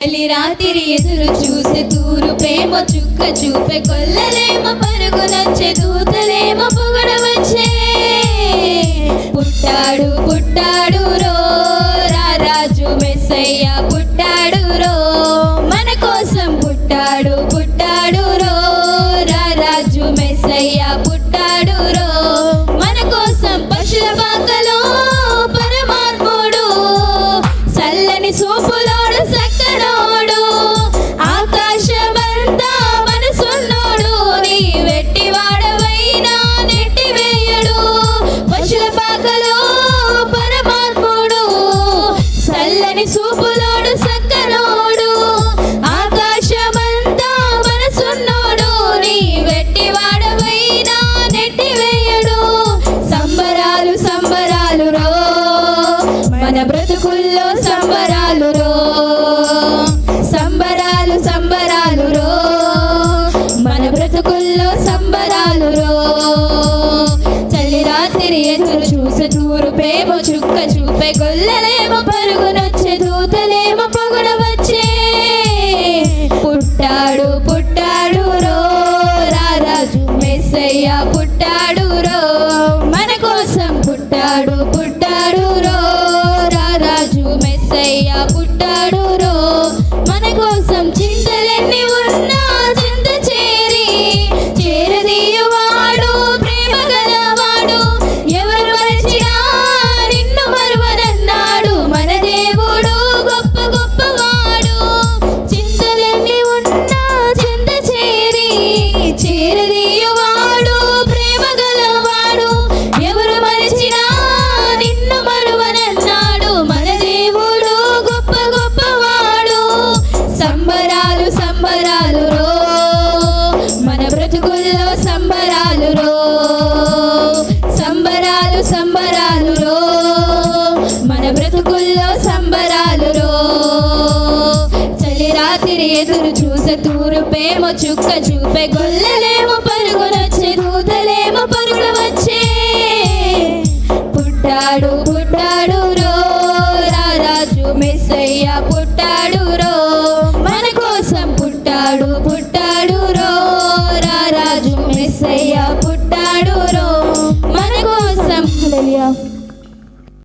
తల్లి రాత్రి ఎదురు చూసే తూరు ప్రేమ చుక్క చూపే కొల్లలేమ పరుగునొచ్చే దూతలేమ పొగడవచ్చే పుట్టాడు పుట్టాడు రో రాజు మెస్సయ్య పుట్టాడు రో. మన కోసం పుట్టాడు పుట్టాడు రో రాజు మెస్సయ్య పుట్టాడు రో. సంబరాలు రో చలి రాత్రి ఎదురు చూసే చూరు ప్రేమ చుక్క చూపే గొల్లలేమో పరుగునొచ్చే దూతలేమో పొగడవచ్చే. పుట్టాడు పుట్టాడు రో. రారాజు మెస్సయ్య పుట్టాడు సంబరాలు రో సంబరాలు సంబరాలు రో మన బ్రతుకుల్లో సంబరాలు రో చలి రాత్రి ఎదురు చూసే తూరుపేమో చుక్క చూపే గొల్లలేము పరుగునొచ్చే దూతలేము పరుగు వచ్చే. పుట్టాడు పుట్టాడు రో రారాజు మెస్సయ్య పుట్టాడు không